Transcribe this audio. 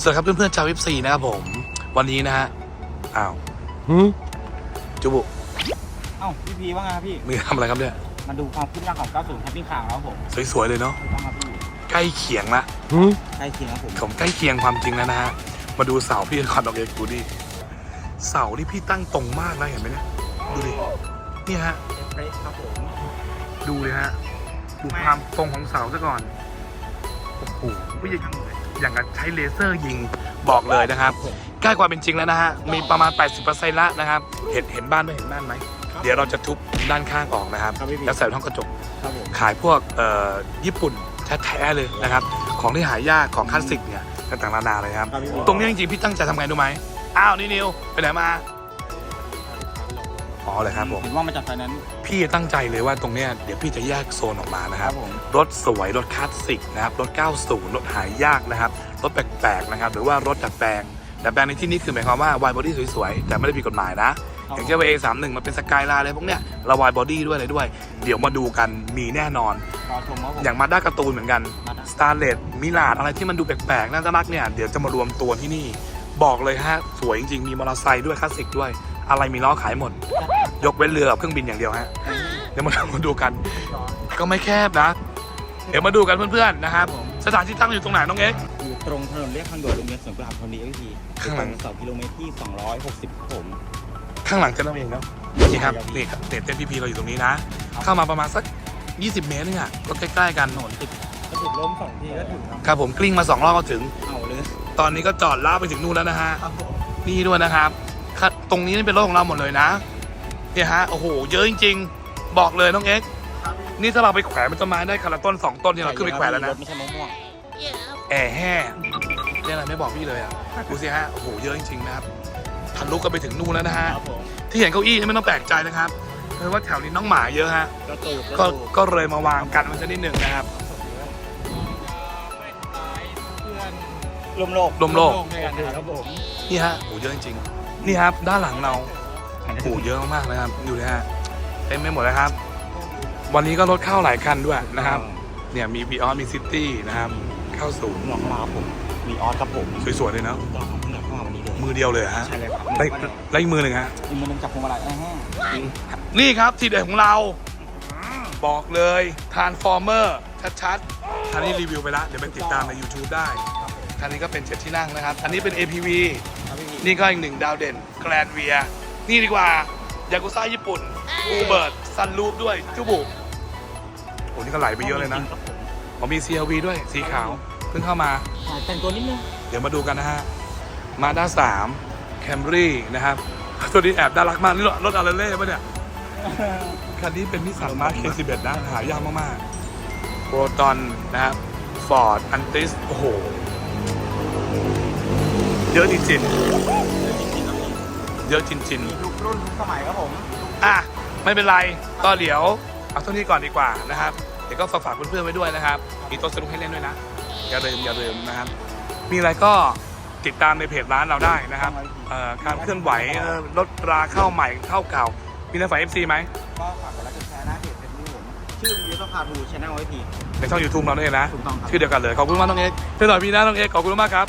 สวัสดีครับเพื่อนๆชาววิปซีนะครับผม วันนี้นะฮะอ้าวจุบุเอ้าพี่พีว่าไงครับพี่ มีทำอะไรครับเนี่ยมาดูความคืบหน้าของ 90แคมปิ้งคาร์ครับผมสวยๆเลยเนาะถูกต้องครับพี่ใกล้เคียงละใกล้เคียงครับผมผมใกล้เคียงความจริงแล้วนะฮะมาดูเสาพี่คอนดอกเอกดูดิเสาที่พี่ตั้งตรงมากนะเห็นไหมเนี่ยดูดินี่ฮะเฟรชครับผมดูเลยฮะดูความตรงของเสาซะก่อนโอ้โหไม่อย่าง อย่างกับใช้เลเซอร์ยิงบอกเลยนะครับใกล้กว่าเป็นจริงแล้วนะฮะมีประมาณ 80%แล้วนะครับเห็นเห็นบ้านไหมเห็นบ้านไหมเดี๋ยวเราจะทุบด้านข้างออกนะครับครับพี่พีแล้วใส่ห้องกระจกครับผมขายพวกเอ่อญี่ปุ่นแท้ๆเลยนะครับ ของที่หายากของคลาสสิกเนี่ยต่างๆนานาเลยครับครับพี่พีตรงนี้จริงๆพี่ตั้งใจทำไงรู้ไหมอ้าวนี่นิวไปไหนมาอ๋อเลยครับผมเห็นว่ามาจากไฟแนนซ์พี่ตั้งใจเลยว่าตรงเนี้ยเดี๋ยวพี่จะแยกโซนออกมานะคครัรับบผม รถสวยรถคลาสสิกนะครับรถ 90 รถหายากนะครับ รถแปลกๆนะครับ หรือว่ารถดัดแปลงดัดแปลงในที่นี้คือหมายความว่าวายบอดี้สวยๆ แต่ไม่ได้ผิดกฎหมายนะ อย่างเช่นว่า A31 มันเป็นสกายไลน์อะไรพวกเนี้ยเราวายบอดี้ด้วยอะไรด้วย เดี๋ยวมาดูกันมีแน่นอนรอชมครับผมอย่างมาด้าการ์ตูนเหมือนกันมาด้าสตาร์เลดมิลาดอะไรที่มันดูแปลกๆน่ารักเนี่ยเดี๋ยวจะมารวมตัวที่นี่ บอกเลยฮะสวยจริงๆมีมอเตอร์ไซค์ด้วยคลาสสิกด้วย อะไรมีล้อขายหมด ยกเว้นเรือกับเครื่องบินอย่างเดียวฮะเดี๋ยวมามาดูกัน ก็ไม่แคบนะ เดี๋ยวมาดูกันเพื่อนๆนะครับสถานที่ตั้งอยู่ตรงไหนน้องเอ็กซ์อยู่ตรงถนนเรียบทางด่วนโรงเรียนสวนกุหลาบธนบุรีพี่พีข้างหลังสองกิโลเมตรที่ 260ครับผมข้างหลังจะน้องเองเนาะนี่ครับนี่ครับเต้นพีพีเราอยู่ตรงนี้นะ เข้ามาประมาณสัก 20 เมตรนึงอะก็ใกล้ๆกันถนนติดก็ติดลมสองทีก็ถึงครับครับผมกลิ้งมาสองรอบก็ถึง เอาเลย ตอนนี้ก็จอดล้ากไปถึงนู่นแล้วนะฮะครับผมนี่ด้วยนะครับครับตรงนี้นี่เป็นรถของเราหมดเลยนะเนี่ยฮะโอ้โหเยอะจริง ๆ บอกเลยน้องเอ็กซ์ นี่ถ้าเราไปแขวนเป็นต้นไม้ได้คันละต้นสองต้นเนี่ยเราขึ้นไปแขวนแล้วนะรถไม่ใช่มะม่วงแอร์แห้เนี่ยอะไรไม่บอกพี่เลยอะดูสิฮะ โอ้โห เยอะจริงๆนะครับทะลุกันไปถึงนู่นแล้วนะฮะครับผมที่เห็นเก้าอี้นี่ไม่ต้องแปลกใจนะครับ เพราะว่าแถวนี้น้องหมาเยอะฮะกระตูกก็ก็เลยมาวางกันมันจะนิดหนึ่งนะครับลมโลกลมโลกด้วยกันครับผมนี่ฮะโอ้โหเยอะจริงๆ นี่ครับ ด้านหลังเราโอ้โหเยอะมากๆเลยครับดูเลยฮะ เต็มไปหมดเลยครับ วันนี้ก็รถเข้าหลายคันด้วยนะครับ เนี่ยมีบีออสมีซิตี้นะครับเข้าศูนย์หมวกมาครับผม มีออสครับผมสวยๆเลยเนาะต้องทำเพิ่งเข้ามาวันนี้เลย มือเดียวเลยฮะใช่เลยครับแล้วแล้วอีกมือหนึ่งฮะอีกมือหนึงจับพวงมาลัยอ่าฮะนี่ครับทีเด็ดของเรา บอกเลยทานฟอร์เมอร์ชัดๆคันนี้รีวิวไปแล้วเดี๋ยวไปติดตามใน YouTube ได้คันนี้ก็เป็นเจ็ดที่นั่งนะครับ อันนี้เป็น APV ครับพี่นี่ก็อีกหนึ่งดาวเด่นแกรนเวียนี่ดีกว่ายากุซ่าญี่ปุ่น บูเบิร์ดซันรูปด้วยจูบุโอ้นี่ก็ไหลไปเยอะเลยนะครับผมผมมี CLV ด้วยสีขาวเพิ่งเข้ามา อ่าแต่งตัวนิดนึงเดี๋ยวมาดูกันนะฮะมาด้าสามแคมรี่นะครับ ตัวนี้แอบน่ารักมากนี่รถรถอาราเล่ปะเนี่ย คันนี้เป็นนิสสันมาร์ค K11 นะ หายากมากๆโปรตอนนะครับฟอร์ดอันติสโอ้โห เยอะจริงๆเยอะจริงทุกรุ่นทุกสมัยครับผมๆอะ ไม่เป็นไรก็เดี๋ยวเอาเท่านี้ก่อนดีกว่านะครับเดี๋ยวก็ฝากฝากเพื่อนๆไว้ด้วยนะครับ มีโตัวสนุกให้เล่นด้วยนะอย่าลืมอย่าลืมนะครับ มีอะไรก็ติดตามในเพจร้านเราได้นะครับเอ่อการเคลื่อนไหวเอ่อลดราเข้าใหม่เข้าเก่า มีในฝ่าย FC ไหมก็ฝากกดไลค์กดแชร์นะเพจเป็นที่ผมชื่อมิวส์พาทูชแนลไว้ทีในช่อง YouTube เราด้วยนะถูกต้องครับ ชื่อเดียวกันเลยขอบคุณมากน้องเอ็กซ์เพื่อนหน่อยพี่นะน้องเอ็กซ์ขอบคุณมากครับ